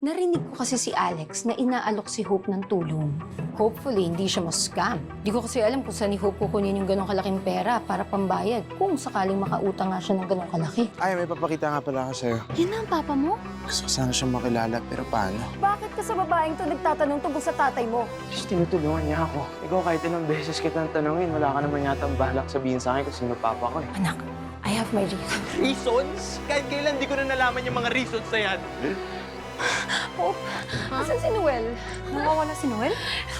Narinig ko kasi si Alex na inaalok si Hope ng tulong. Hopefully, hindi siya mas-scam. Di ko kasi alam kung saan ni Hope kukunin yung ganong kalaking pera para pambayad kung sakaling makautang nga siya ng ganong kalaki. Ay, may papakita nga pala ako sa'yo. Yan na ang papa mo? Gusto ko sana siyang makilala, pero paano? Bakit ka sa babaeng to nagtatanong tungkol sa tatay mo? Just tinutulungan niya ako. Ikaw kahit ilang beses kitang tanungin, wala ka naman yata ang balak sabihin sa akin kung sino papa ko eh. Anak, I have my reason. Reasons? Kahit kailan di ko na nalaman yung mga reasons na yan. Hope, asan si Noel? Nawawala si Noel?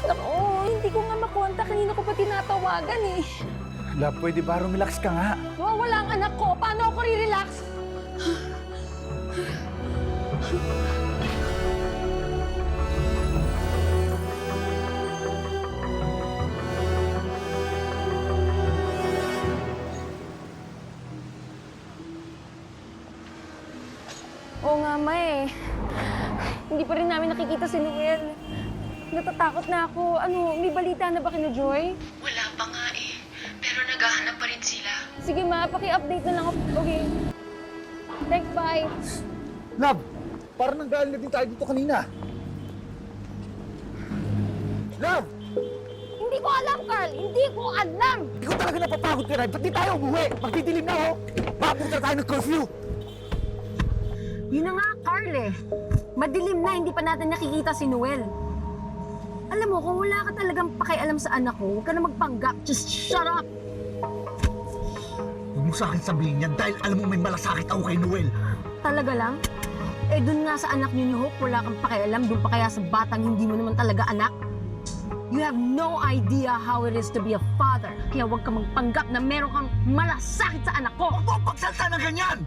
Naku, hindi ko nga makonta. Kanina ko pa tinatawagan eh. Love, pwede ba relax ka nga? Nawawala ang anak ko. Paano ako re-relax? Oo nga, ma eh. Hindi pa rin namin nakikita si Noel. Natatakot na ako. Ano, may balita na ba kina Joy? Wala pa nga eh. Pero naghahanap pa rin sila. Sige ma, paki-update na lang ako. Okay. Thanks, bye. Love, parang nanggaling na din tayo dito kanina. Love, Hindi ko alam, Carl. Hindi ko alam. ikaw talaga napapagod ka na. Ba't di tayo umuwi? Magdidilim na oh. Mapunta tayo ng curfew. Yun na nga, Carl eh. Madilim na, hindi pa natin nakikita si Noel. Alam mo, kung wala ka talagang pakialam sa anak ko, huwag ka na magpanggap. Just shut up. Huwag mo sa akin sabihin yan dahil alam mo may malasakit ako kay Noel. Talaga lang? Eh, dun nga sa anak niyo ni Hope, wala kang pakialam. Dun pa kaya sa batang hindi mo naman talaga anak? You have no idea how it is to be a father. Kaya huwag ka magpanggap na meron kang malasakit sa anak ko. Huwag mo pagsalta ng ganyan!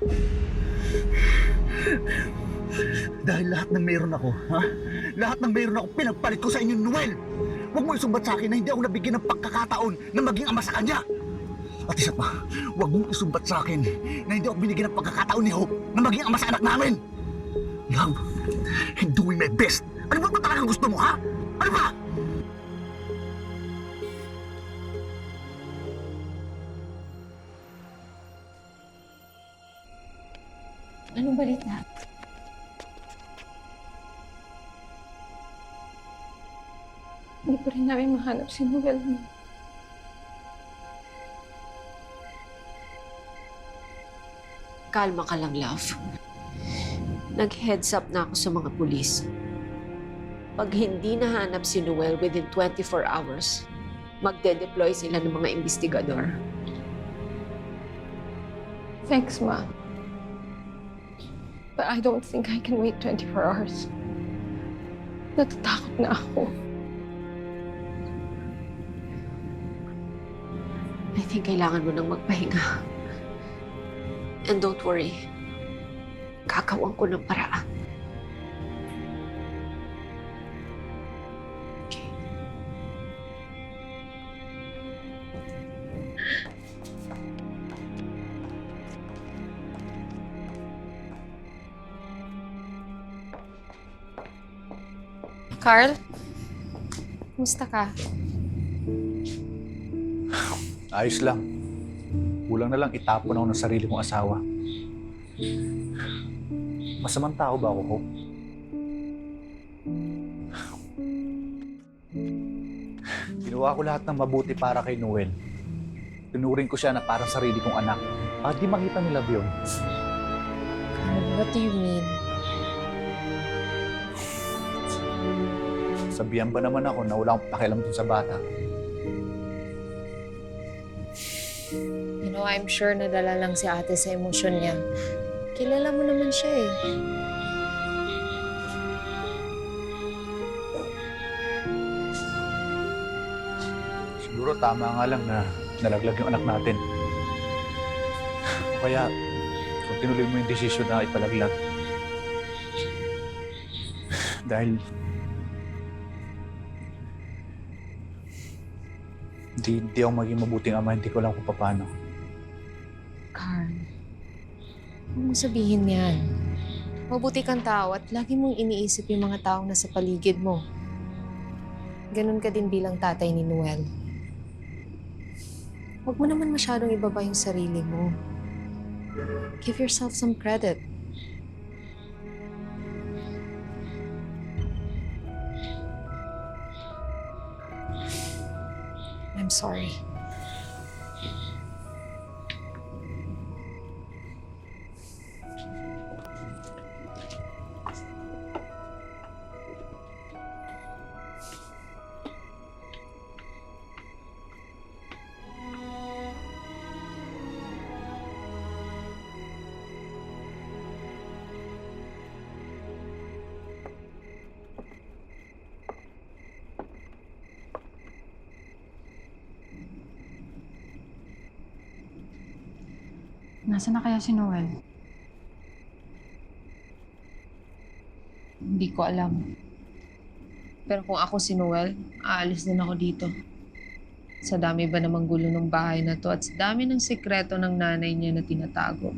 Dahil lahat ng meron ako, ha? Lahat ng meron ako, pinagpalit ko sa inyo, Noel! Huwag mo isumbat sa akin na hindi ako nabigyan ng pagkakataon na maging ama sa kanya! At isa pa, huwag mong isumbat sa akin na hindi ako binigyan ng pagkakataon ni Hope na maging ama sa anak namin! Love, I'm doing my best! Ano ba talagang gusto mo, ha? Ano ba? Anong balita? Hindi pa rin namin mahanap si Noel. Kalma ka lang, love. Nag-heads up na ako sa mga pulis. Pag hindi nahanap si Noel within 24 hours, magde-deploy sila ng mga investigador. Thanks, Ma. But I don't think I can wait 24 hours. Natatakot na ako. Think kailangan mo nang magpahinga. And don't worry, gagawan ko ng paraan. Carl? Kumusta ka? Ayos lang. Kulang na lang itapon ako ng sarili kong asawa. Masamang tao ba ako, Hope? Ginawa ko lahat ng mabuti para kay Noel. Tinuring ko siya na parang sarili kong anak. Bakit di makita ni Love yun? What do you mean? Sabihan ba naman ako na wala akong pakialam dun sa bata? Know, I'm sure nadala lang si ate sa emosyon niya. Kilala mo naman siya eh. Siguro tama nga lang na nalaglag yung anak natin. O kaya, kung tinuloy mo yung desisyon na ipalaglag. Dahil... Hindi, hindi ako maging mabuting ama, hindi ko alam kung paano. Huwag mo sabihin yan. Mabuti kang tao at lagi mong iniisip yung mga taong nasa paligid mo. Ganun ka din bilang tatay ni Noel. Huwag mo naman masyadong ibaba yung sarili mo. Give yourself some credit. I'm sorry. Nasaan na kaya si Noel? Hindi ko alam. Pero kung ako si Noel, aalis din ako dito. Sa dami ba namang gulo ng bahay na to at sa dami ng sikreto ng nanay niya na tinatago.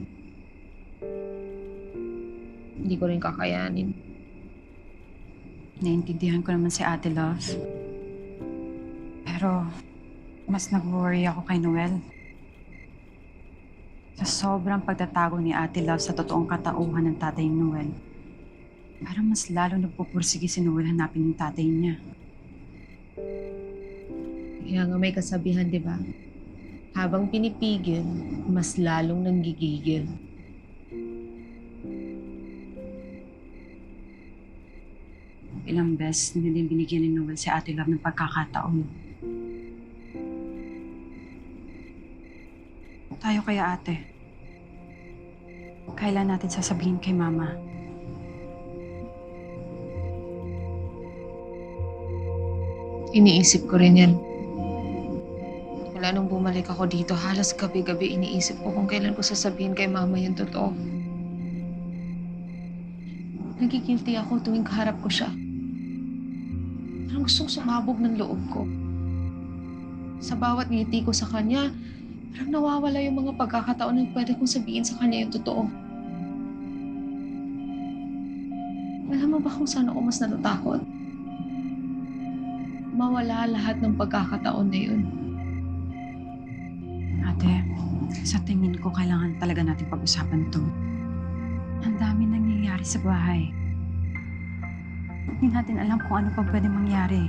Hindi ko rin kakayanin. Naiintindihan ko naman si Ate Love. Pero, mas nag-worry ako kay Noel. Sa sobrang pagtatago ni Ate Love sa totoong katauhan ng tatay ni Noel, parang mas lalo nagpupursige si Noel hanapin yung tatay niya. Kaya nga may kasabihan, di ba? Habang pinipigil, mas lalong nanggigigil. Ilang beses na din binigyan ni Noel si Ate Love ng pagkakataon. Tayo kaya ate. Kailan natin sasabihin kay Mama? Iniisip ko rin yan. Wala nung bumalik ako dito, halos gabi-gabi iniisip ko kung kailan ko sasabihin kay mama yung totoo. Nagigilty ako tuwing kaharap ko siya. Parang gustong sumabog ng loob ko. Sa bawat ngiti ko sa kanya, parang nawawala yung mga pagkakataon na pwede kong sabihin sa kanya yung totoo. Alam mo ba kung saan ako mas natatakot? mawala lahat ng pagkakataon na yun. Ate, sa tingin ko kailangan talaga natin pag-usapan to. Ang dami nangyayari sa bahay. Hindi natin alam kung ano pa pwede mangyari.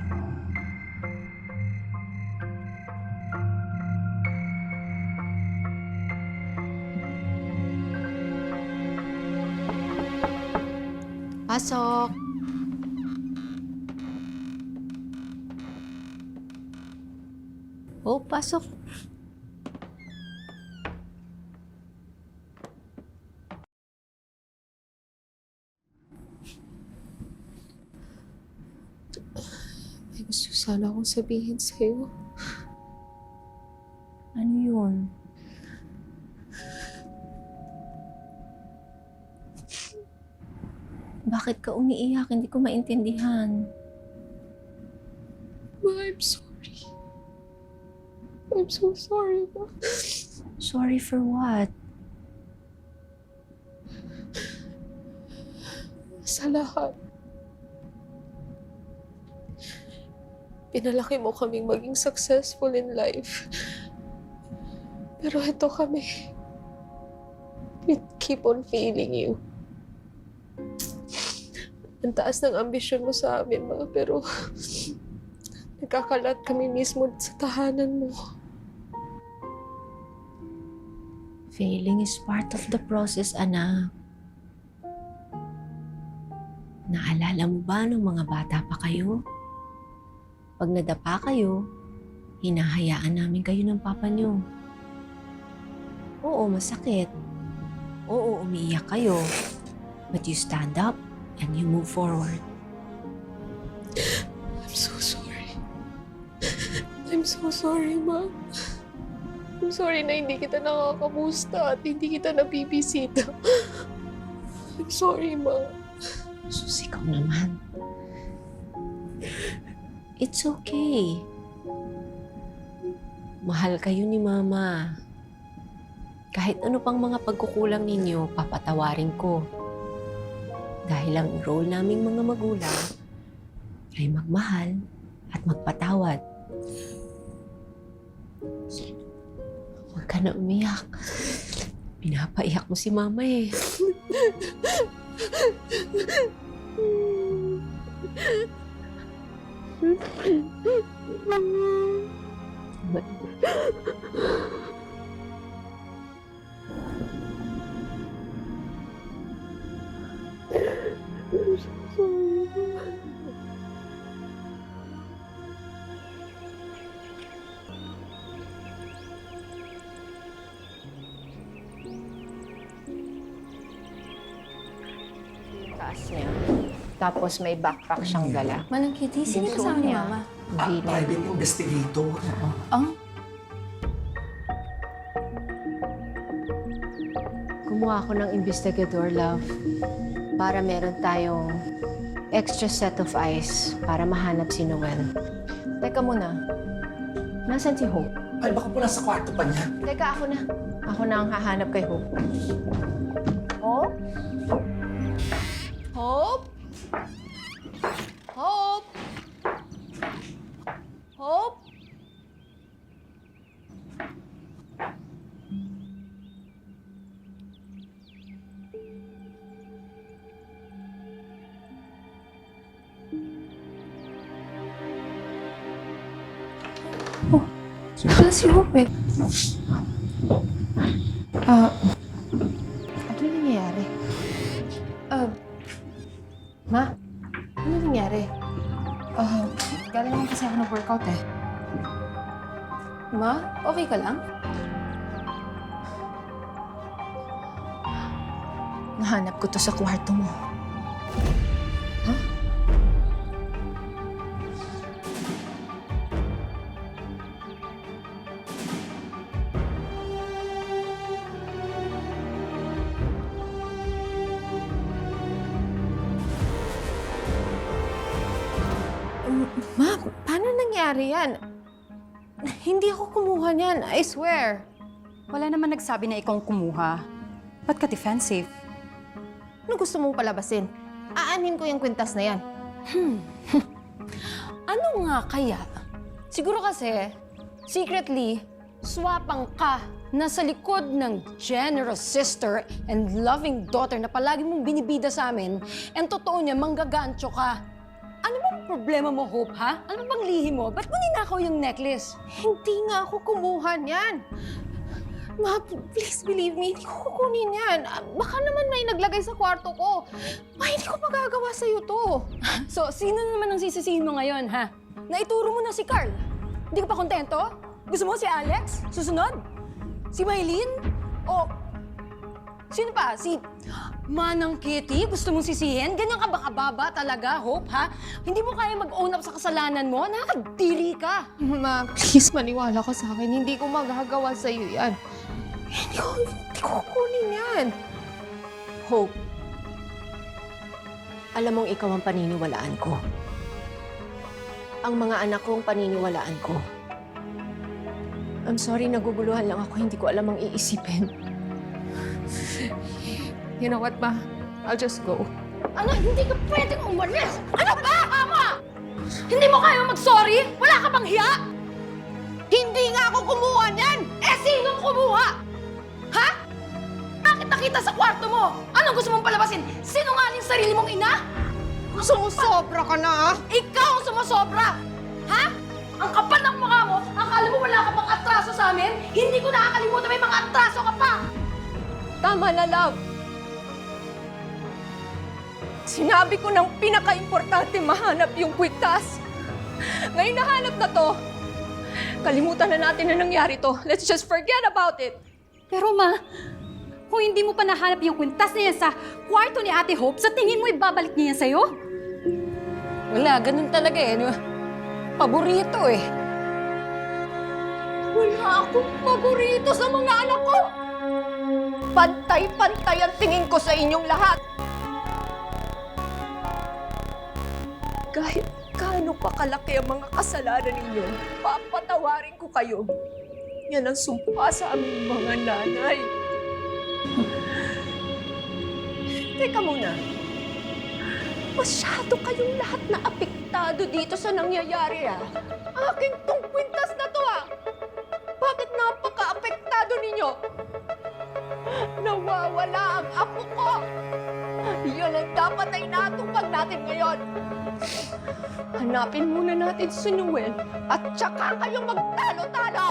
Pasok! Oh, pasok. May gusto sana akong sabihin sa'yo. Ano yun? Bakit ka umiiyak? Hindi ko maintindihan. Ma, I'm sorry. I'm so sorry, Ma. Sorry for what? Sa lahat. Pinalaki mo kaming maging successful in life. Pero ito kami. We keep on failing you. Ang taas ng ambisyon mo sa amin, ma. Pero nagkakalat kami mismo sa tahanan mo. Failing is part of the process, anak. Naalala mo ba nung mga bata pa kayo? Pag nadapa kayo, hinahayaan namin kayo ng papa niyo. Oo, masakit. Oo, umiiyak kayo. But you stand up and you move forward. I'm so sorry. I'm so sorry, Ma. I'm sorry na hindi kita nakakamusta at hindi kita nabibisita. I'm sorry, Ma. Sus, ikaw naman. It's okay. Mahal kayo ni Mama. Kahit ano pang mga pagkukulang ninyo, papatawarin ko. Dahil ang role naming mga magulang ay magmahal at magpatawad. Huwag ka na umiyak. Pinapaiyak mo si Mama eh. Taas niya. Tapos may backpack siyang dala. Manang Kitty, sino Yung kasama ni. Mama? Villain. investigator. Ang? Kumuha ako ng investigador, love. Para meron tayong extra set of eyes para mahanap si Noel. Teka muna. Nasaan si Hope? Ay, baka po nasa kwarto pa niya. Teka, ako na. Ako na ang hahanap kay Hope. Hope? Hope? Si Hope eh. Ah, ano nangyayari? Ah, ma, ano nangyari? Ah, galing naman kasi ako ng workout eh. Ma, okay ka lang? Nahanap ko to sa kwarto mo. Kumuha niyan, I swear. Wala naman nagsabi na ikaw ang kumuha. Ba't ka defensive? Ano gusto mong palabasin? Aanhin ko yung kwintas na yan. Ano nga kaya? Siguro kasi, secretly, swapang ka na sa likod ng generous sister and loving daughter na palagi mong binibida sa amin, and totoo niya, manggagancho ka. Problema mo, Hope, ha? Ano bang lihi mo? Ba't mo ninakaw yung necklace? Hindi nga ako kumuha niyan. Ma, please believe me, hindi ko kukunin yan. Ah, Baka naman may naglagay sa kwarto ko. Ma, hindi ko magagawa sa'yo to. So, sino naman ang sisisihin mo ngayon, ha? Naituro mo na si Carl. Hindi ka pa kontento? Gusto mo si Alex? Susunod? Si Maylene? O sino pa? Si Manang Kitty? Gusto mong sisihin? Ganyan ka ba kababa talaga, Hope, ha? Hindi mo kaya mag-own up sa kasalanan mo? Nakakadiri ka. Ma, please maniwala ka sa akin. Hindi ko magagawa sa'yo yan. Hindi ko, hindi ko kukunin yan. Hope, alam mong ikaw ang paniniwalaan ko. Ang mga anak ko ang paniniwalaan ko. I'm sorry, naguguluhan lang ako. Hindi ko alam ang iisipin. You know what, Ma? I'll just go. Ano? Hindi ka pwedeng umalis! Ano ba? Ama! Hindi mo kaya mag-sorry? Wala ka bang hiya? Hindi nga ako kumuha niyan! Eh, sinong kumuha? Ha? Bakit nakita sa kwarto mo? Anong gusto mong palabasin? Sinungaling sarili mong ina? Sumusobra ka na, ah! Ikaw ang sumasobra! Ha? Ang kapal ng mukha mo, akala mo wala ka pang atraso sa amin? Hindi ko nakakalimutan may mga atraso ka pa! Tama na, love. Sinabi ko ng pinaka-importante mahanap yung kwintas. Ngayon nahanap na to. Kalimutan na natin na nangyari to. Let's just forget about it. Pero ma, kung hindi mo pa nahanap yung kwintas na yan sa kwarto ni Ate Hope, sa tingin mo ibabalik niya yan sa'yo? Wala, ganun talaga eh. Paborito eh. Wala akong paborito sa mga anak ko. Pantay-pantay ang tingin ko sa inyong lahat. Kahit gaano pa kalaki ang mga kasalanan ninyo, papatawarin ko kayo. Yan ang sumpa sa aming mga nanay. Teka muna. Masyado kayong lahat na apektado dito sa nangyayari ah. Akin tong kwintas na to ah. Bakit napaka-apektado ninyo? Nawawala ang apo ko! Yan ang dapat ay natupag natin ngayon. Hanapin muna natin si Noel at tsaka kayo magtalo-talo!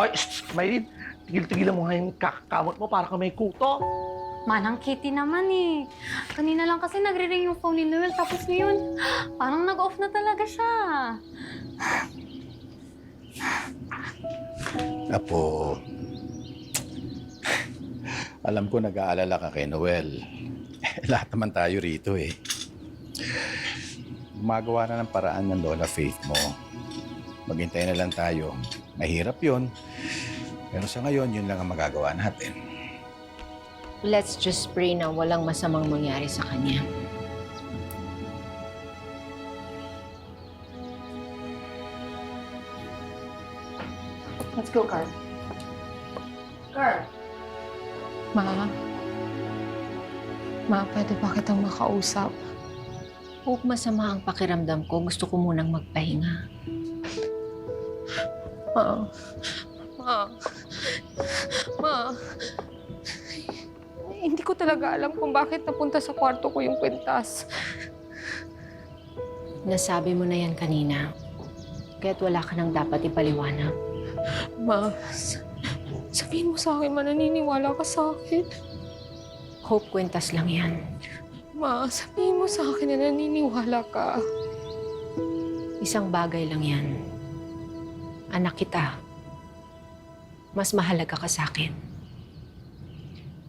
Ay, Smiley, tigil-tigilan mo nga yung kakakamot mo para ka may kuto. Manang Kitty naman eh. Kanina lang kasi nagre-ring yung phone ni Noel tapos ngayon parang nag-off na talaga siya. Apo, alam ko nag-aalala ka kay Noel. Lahat naman tayo rito eh. Gumagawa na ng paraan ng Lola Faith mo. Maghintay na lang tayo. Mahirap yon. Pero sa ngayon, yun lang ang magagawa natin. Let's just pray na walang masamang mangyari sa kanya. Let's go, Carl. Carl! Ma? Ma, pwede ba kitang makausap? Huwag masama ang pakiramdam ko. Gusto ko munang magpahinga. Ma. Ma. Ma. Hindi ko talaga alam kung bakit napunta sa kwarto ko yung kwintas. Nasabi mo na yan kanina. Kaya't wala ka nang dapat ipaliwanag. Ma, s- sabihin mo sa akin, mananiniwala ka sa akin. Hope kwentas lang yan. Ma, sabihin mo sa akin na naniniwala ka. Isang bagay lang yan. Anak kita. Mas mahalaga ka sa akin.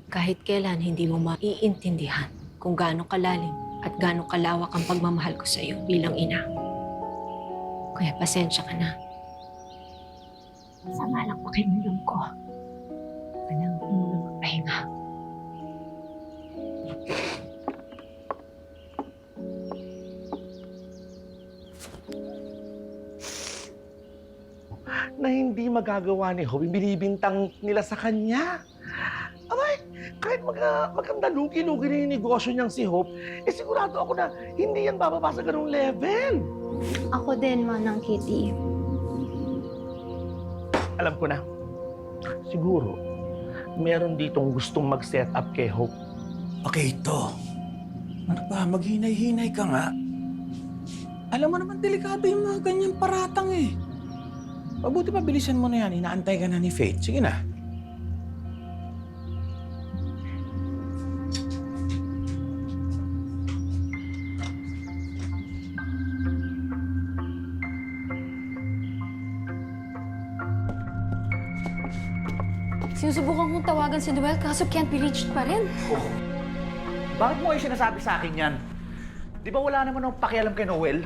Kahit kailan hindi mo maiintindihan kung gaano kalalim at gaano kalawak ang pagmamahal ko sa iyo bilang ina. Kaya pasensya ka na. Sama lang pakiramdam ko. Kailangan ko muna magpahinga. Na hindi magagawa ni Hope yung binibintang nila sa kanya. Abay, kahit mag, maganda lugi-lugi na yung negosyo niyang si Hope, eh sigurado ako na hindi yan bababa sa ganung level. Ako din, Manang Kitty. Alam ko na, siguro, meron ditong gustong mag-set up kay Hope. Okay, ito. Ano ba, maghinay-hinay ka nga. Alam mo naman, delikado yung mga ganyang paratang eh. Mabuti pa, bilisan mo na yan. Inaantay ka na ni Faith. Sige na. Sinusubukan kong tawagan si Noel kaso can't be reached pa rin. Bakit mo kayo sinasabi sa akin yan? Di ba wala naman akong pakialam kay Noel?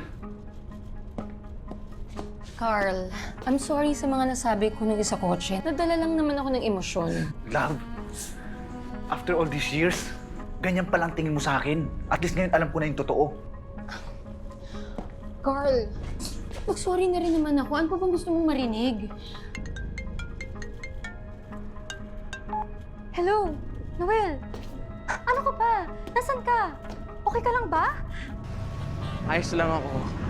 Carl, I'm sorry sa mga nasabi ko nung isa kotse. Nadala lang naman ako ng emosyon. Love, after all these years, ganyan palang tingin mo sa akin. At least ngayon alam ko na yung totoo. Carl, mag-sorry na rin naman ako. Ano pa bang gusto mong marinig? Hello? Noel? Ano ka ba? Nasaan ka? Okay ka lang ba? Ayos lang ako.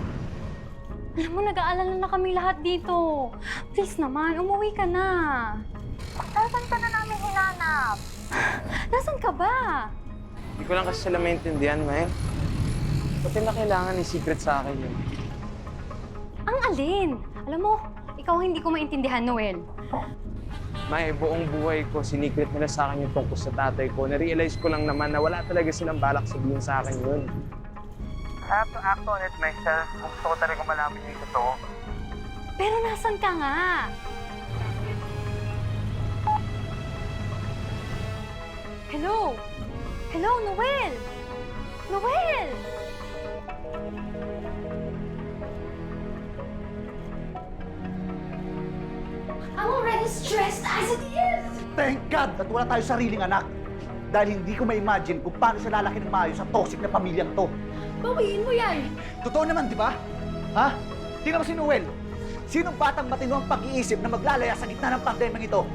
Alam mo, nag-aalala na kami lahat dito. Please naman, umuwi ka na. Nasaan ka na namin hinanap? Nasaan ka ba? Hindi ko lang kasi sila maintindihan, Mel. Pati na kailangan i-secret sa akin yun. Ang alin? Alam mo, ikaw hindi ko maintindihan, Noel. May buong buhay ko, sinikret nila sa akin yung tungkol sa tatay ko. Na-realize ko lang naman na wala talaga silang balak sabihin sa akin yun. I have to act on it myself kung gusto ko talaga malaman yung totoo. Pero nasan ka nga? Hello? Hello, Noel? Noel? I'm already stressed as it is. Thank God at wala tayo sariling anak. Dahil hindi ko ma-imagine kung paano siya lalaki ng maayos sa toxic na pamilyang to. Bawiin mo yan! Totoo naman, di ba? Ha? Tingnan mo si Noel. Sinong batang matino ang pag-iisip na maglalaya sa gitna ng pandemyang ito?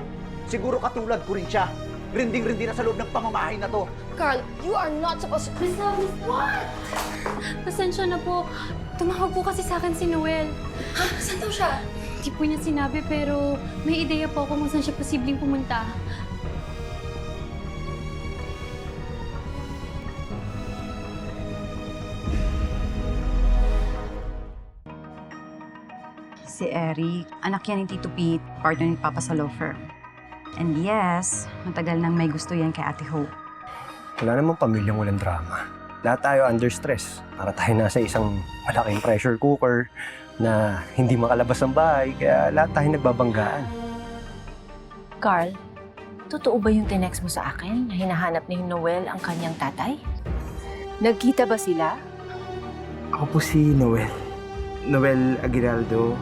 Siguro katulad ko rin siya. Rinding-rindi na sa loob ng pamamahay na to. Carl, you are not supposed to... Miss Alice, what? Pasensya na po. Tumawag po kasi sa akin si Noel. Ha? Saan daw siya? Hindi po niya sinabi pero may ideya po ako kung saan siya posibleng pumunta. Si Eric, anak yan ni Tito Pete, partner ni Papa sa law firm. And yes, matagal nang may gusto yan kay Ate Hope. Wala namang pamilyang walang drama. Lahat tayo under stress. Para tayo nasa isang malaking pressure cooker na hindi makalabas ng bahay, kaya lahat tayo nagbabanggaan. Carl, totoo ba yung tinext mo sa akin na hinahanap ni Noel ang kanyang tatay? Nagkita ba sila? Ako po si Noel. Noel Aguinaldo.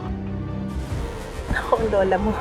Ako ang lola mo.